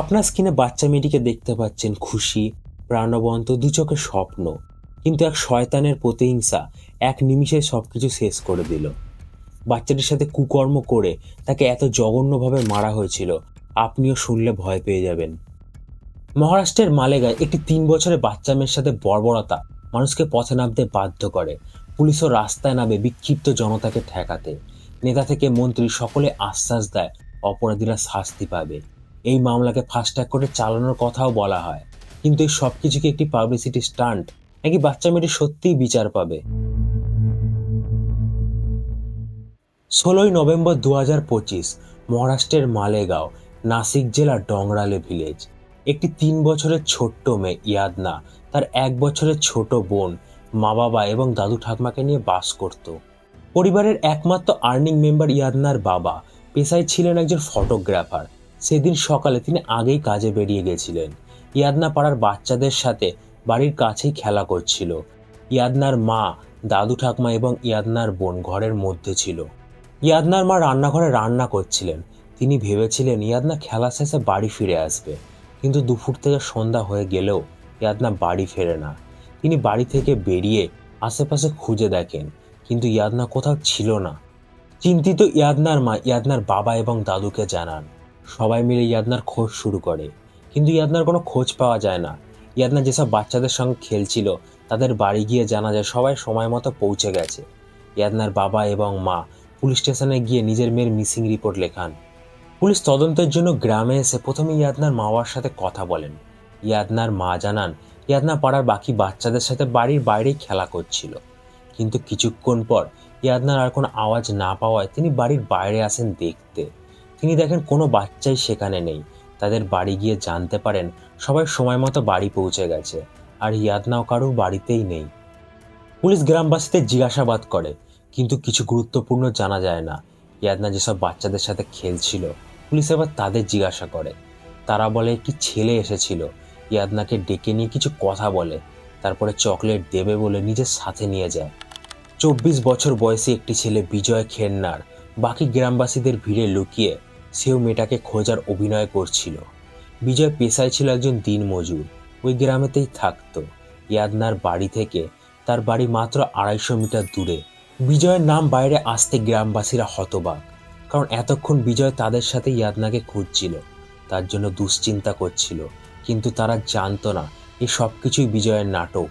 আপনার স্ক্রিনে বাচ্চা মেয়েটিকে দেখতে পাচ্ছেন খুশি, প্রাণবন্ত, দু চোখের স্বপ্ন, কিন্তু এক শয়তানের প্রতিহিংসা, এক নিমিষে সবকিছু শেষ করে দিল। বাচ্চাটির সাথে কুকর্ম করে তাকে এত জঘন্যভাবে মারা হয়েছিল, আপনিও শুনলে ভয় পেয়ে যাবেন। মহারাষ্ট্রের মালেগায় একটি তিন বছরের বাচ্চা মেয়ের সাথে বর্বরতা মানুষকে পথে নামতে বাধ্য করে। পুলিশও রাস্তায় নামে বিক্ষিপ্ত জনতাকে ঠেকাতে। নেতা থেকে মন্ত্রী সকলে আশ্বাস দেয়, অপরাধীরা শাস্তি পাবে। এই মামলাকে ফাস্ট ট্র্যাক করে চালানোর কথাও বলা হয়। কিন্তু এই সব কিছুকে একটি পাবলিসিটি স্টান্ট নাকি বাচ্চা মেয়েটি সত্যিই বিচার পাবে? ষোলোই নভেম্বর দু হাজার পঁচিশ, মহারাষ্ট্রের মালেগাঁও, নাসিক জেলার ডংরালে ভিলেজ একটি তিন বছরের ছোট্ট মেয়ে ইয়াদনা, তার এক বছরের ছোট বোন মা বাবা এবং দাদু ঠাকমাকে নিয়ে বাস করত। পরিবারের একমাত্র আর্নিং মেম্বার ইয়াদনার বাবা, পেশায় ছিলেন একজন ফটোগ্রাফার সেদিন সকালে তিনি আগেই কাজে বেরিয়ে গেছিলেন। ইয়াদনা পাড়ার বাচ্চাদের সাথে বাড়ির কাছেই খেলা করছিল। ইয়াদনার মা, দাদু ঠাকমা এবং ইয়াদনার বোন ঘরের মধ্যে ছিল। ইয়াদনার মা রান্নাঘরে রান্না করছিলেন। তিনি ভেবেছিলেন, ইয়াদনা খেলা শেষে বাড়ি ফিরে আসবে। কিন্তু দুপুর থেকে সন্ধ্যা হয়ে গেলেও ইয়াদনা বাড়ি ফেরে না। তিনি বাড়ি থেকে বেরিয়ে আশেপাশে খুঁজে দেখেন, কিন্তু ইয়াদনা কোথাও ছিল না। চিন্তিত ইয়াদনার মা, ইয়াদনার বাবা এবং দাদুকে জানান সবাই মিলে ইয়াদনার খোঁজ শুরু করে। কিন্তু ইয়াদনার কোনো খোঁজ পাওয়া যায় না। ইয়াদনা যেসব বাচ্চাদের সঙ্গে খেলছিল, তাদের বাড়ি গিয়ে জানা যায় সবাই সময় মতো পৌঁছে গেছে। ইয়াদনার বাবা এবং মা পুলিশ স্টেশনে গিয়ে নিজের মেয়ের মিসিং রিপোর্ট লেখান। পুলিশ তদন্তের জন্য গ্রামে এসে প্রথমে ইয়াদনার মা বাবার সাথে কথা বলেন। ইয়াদনার মা জানান, ইয়াদনা পাড়ার বাকি বাচ্চাদের সাথে বাড়ির বাইরেই খেলা করছিল। কিন্তু কিছুক্ষণ পর ইয়াদনার আর কোনো আওয়াজ না পাওয়ায় তিনি বাড়ির বাইরে আসেন দেখতে। তিনি দেখেন কোনো বাচ্চাই সেখানে নেই। তাদের বাড়ি গিয়ে জানতে পারেন সবাই সময় মতো বাড়ি পৌঁছে গেছে আর ইয়াদনাও কারোর বাড়িতেই নেই। পুলিশ গ্রামবাসীদের জিজ্ঞাসাবাদ করে, কিন্তু কিছু গুরুত্বপূর্ণ জানা যায় না। ইয়াদনা যেসব বাচ্চাদের সাথে খেলছিল, পুলিশ এবার তাদের জিজ্ঞাসা করে। তারা বলে, একটি ছেলে এসেছিল। ইয়াদনাকে ডেকে নিয়ে কিছু কথা বলে, তারপরে চকলেট দেবে বলে নিজের সাথে নিয়ে যায়। চব্বিশ বছর বয়সী একটি ছেলে বিজয় খেন্নার বাকি গ্রামবাসীদের ভিড়ে লুকিয়ে সেও মেয়েটাকে খোঁজার অভিনয় করছিল। বিজয় পেশায় ছিল একজন দিনমজুর। ওই গ্রামেতেই থাকতো। ইয়াদনার বাড়ি থেকে তার বাড়ি মাত্র আড়াইশো মিটার দূরে। বিজয়ের নাম বাইরে আসতে গ্রামবাসীরা হতবাক, কারণ এতক্ষণ বিজয় তাদের সাথে ইয়াদনাকে খুঁজছিল। তার জন্য দুশ্চিন্তা করছিল, কিন্তু তারা জানতো না এই সব কিছুই বিজয়ের নাটক।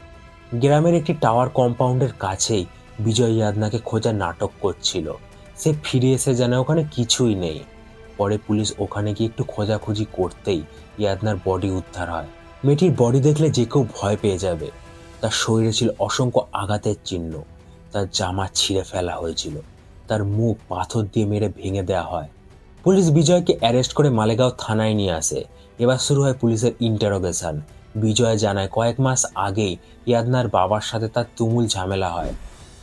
গ্রামের একটি টাওয়ার কম্পাউন্ডের কাছেই বিজয় ইয়াদনাকে খোঁজার নাটক করছিল। সে ফিরে এসে জানে ওখানে কিছুই নেই। পরে পুলিশ ওখানে গিয়ে একটু খোঁজাখুঁজি করতেই ইয়াদনার বডি উদ্ধার হয়। মেয়েটির বডি দেখলে যে কেউ ভয় পেয়ে যাবে। তার শরীরে ছিল অসংখ্য আঘাতের চিহ্ন। তার জামা ছিঁড়ে ফেলা হয়েছিল। তার মুখ পাথর দিয়ে মেরে ভেঙে দেওয়া হয়। পুলিশ বিজয়কে অ্যারেস্ট করে মালেগাঁও থানায় নিয়ে আসে। এবার শুরু হয় পুলিশের ইন্টারোগেশন বিজয় জানায় কয়েক মাস আগেই ইয়াদনার বাবার সাথে তার তুমুল ঝামেলা হয়।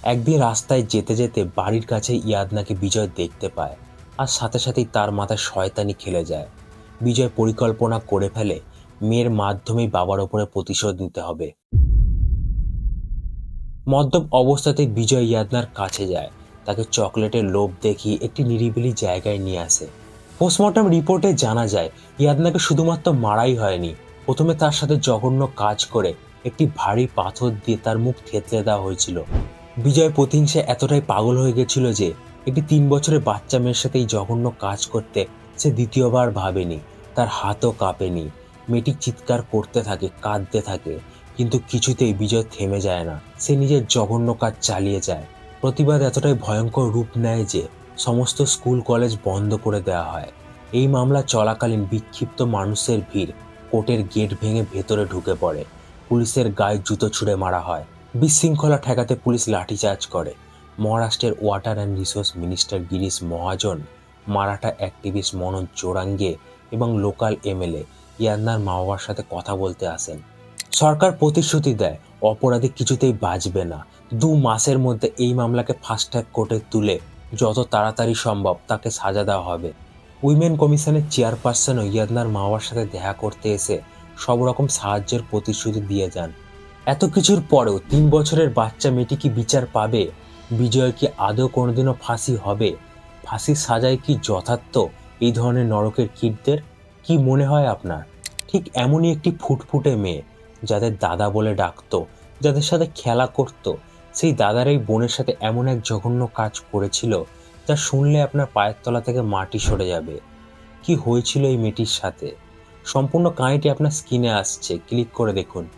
একদিন রাস্তায় যেতে যেতে বাড়ির কাছে ইয়াদনাকে বিজয় দেখতে পায়। আর সাথে সাথেই তার মাথায় শয়তানি খেলে যায়। বিজয় পরিকল্পনা করে ফেলে মেয়ের মাধ্যমেই বাবার ওপরে প্রতিশোধ নিতে হবে। মদ্যপ অবস্থাতেই বিজয় ইয়াদনার কাছে যায়। তাকে চকলেটের লোভ দেখিয়ে একটি নিরিবিলি জায়গায় নিয়ে আসে। পোস্টমর্টম রিপোর্টে জানা যায়, ইয়াদনাকে শুধুমাত্র মারাই হয়নি। প্রথমে তার সাথে জঘন্য কাজ করে একটি ভারী পাথর দিয়ে তার মুখ থেতলে দেওয়া হয়েছিল। বিজয় প্রতিহিংসা এতটাই পাগল হয়ে গেছিল যে একটি তিন বছরের বাচ্চা মেয়ের সাথে এই জঘন্য কাজ করতে সে দ্বিতীয়বার ভাবেনি। তার হাতও কাঁপেনি। মেয়েটি চিৎকার করতে থাকে, কাঁদতে থাকে, কিন্তু কিছুতেই বিজয় থেমে যায় না। সে নিজের জঘন্য কাজ চালিয়ে যায়। প্রতিবাদ এতটাই ভয়ঙ্কর রূপ নেয় যে সমস্ত স্কুল, কলেজ বন্ধ করে দেওয়া হয়। এই মামলা চলাকালীন বিক্ষিপ্ত মানুষের ভিড় কোর্টের গেট ভেঙে ভেতরে ঢুকে পড়ে। পুলিশের গায়ে জুতো ছুঁড়ে মারা হয়। বিশৃঙ্খলা ঠেকাতে পুলিশ লাঠিচার্জ করে। মহারাষ্ট্রের water and resource minister Girish Mahajan, Maratha activist Manoj Jarange এবং লোকাল এমএলএ ইয়ান্নার মা বাবার সাথে কথা বলতে আসেন। সরকার প্রতিশ্রুতি দেয়, অপরাধী কিছুতেই বাঁচবে না। দু মাসের মধ্যে এই মামলাকে ফাস্ট কোর্টে তুলে যত তাড়াতাড়ি সম্ভব তাকে সাজা দেওয়া হবে। উইমেন কমিশনের চেয়ারপারসনও ইয়াদনার মা বাবার সাথে দেখা করতে এসে সব রকম সাহায্যের প্রতিশ্রুতি দিয়ে যান। এত কিছুর পরেও তিন বছরের বাচ্চা মেয়েটি কি বিচার পাবে? বিজয় কি আদৌ কোনোদিনও ফাঁসি হবে? ফাঁসির সাজায় কি যথার্থ এই ধরনের নরকের কীটদের কি মনে হয় আপনার? ঠিক এমনই একটি ফুটফুটে মেয়ে, যাদের দাদা বলে ডাকতো, যাদের সাথে খেলা করত। সেই দাদার এই বোনের সাথে এমন এক জঘন্য কাজ করেছিল, যা শুনলে আপনার পায়ের তলা থেকে মাটি সরে যাবে। কি হয়েছিল এই মেয়েটির সাথে? সম্পূর্ণ কাহিনীটি আপনার স্ক্রিনে আসছে, ক্লিক করে দেখুন।